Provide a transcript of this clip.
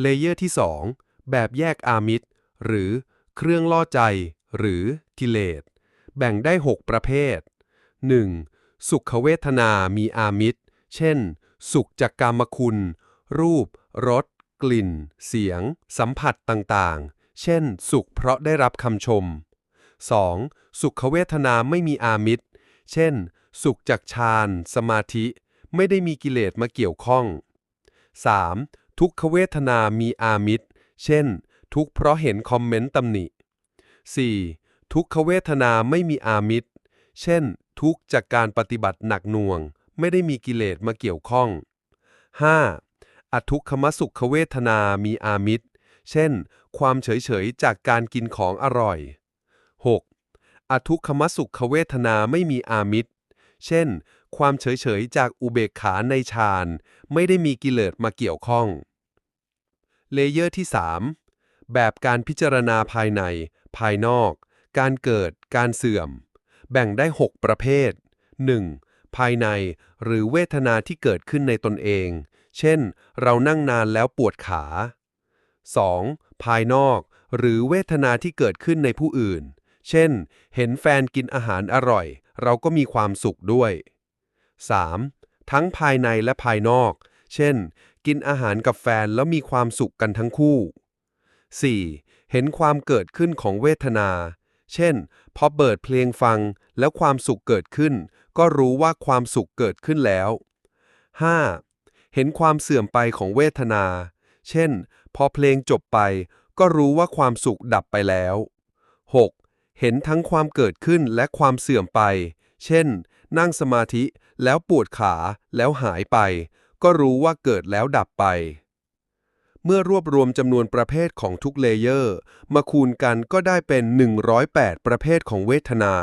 เลเยอร์ที่ 2 แบบแยกอามิตรหรือเครื่องล่อใจ หรือกิเลสแบ่งได้ 6 ประเภท 1. สุขเวทนามีอามิตร เช่น สุขจากกามคุณ รูป รส กลิ่น เสียง สัมผัสต่างๆ เช่น สุขเพราะได้รับคำชม 2. สุขเวทนาไม่มีอามิตร เช่น สุขจากฌาน สมาธิ ไม่ได้มีกิเลสมาเกี่ยวข้อง 3. ทุกขเวทนามีอามิตร เช่น ทุกเพราะเห็นคอมเมนต์ตำหนิ 4. ทุกขเวทนาไม่มีอามิตร เช่น ทุกจากการปฏิบัติหนักหน่วง ไม่ได้มีกิเลสมาเกี่ยวข้อง 5. อทุกขมสุขเวทนามีอามิตร เช่น ความเฉยๆจากการกินของอร่อย 6. อทุกขมสุขเวทนาไม่มีอามิตร เช่น ความเฉยๆจากอุเบกขาในฌาน ไม่ได้มีกิเลสมาเกี่ยวข้อง เลเยอร์ที่ 3 แบบการพิจารณาภายใน ภายนอก การเกิด การเสื่อม แบ่งได้ 6 ประเภท 1. ภายในหรือเวทนาที่เกิดขึ้นในตนเอง เช่น เรานั่งนานแล้วปวดขา 2. ภายนอกหรือเวทนาที่เกิดขึ้นในผู้อื่น เช่น เห็นแฟนกินอาหารอร่อย เราก็มีความสุขด้วย 3. ทั้งภายในและภายนอก เช่น กินอาหารกับแฟนแล้วมีความสุขกันทั้งคู่ 4. เห็นความเกิดขึ้นของเวทนา เช่น พอเปิดเพลงฟังแล้วความสุขเกิดขึ้น ก็รู้ว่าความสุขเกิดขึ้นแล้ว 5. เห็นความเสื่อมไปของเวทนา เช่น พอเพลงจบไป ก็รู้ว่าความสุขดับไปแล้ว 6. เห็นทั้งความเกิดขึ้นและความเสื่อมไป เช่น นั่งสมาธิแล้วปวดขาแล้วหายไป ก็รู้ว่าเกิดแล้วดับไป เมื่อรวบรวมจำนวนประเภทของทุกเลเยอร์ มาคูณกันก็ได้เป็น 108 ประเภทของเวทนา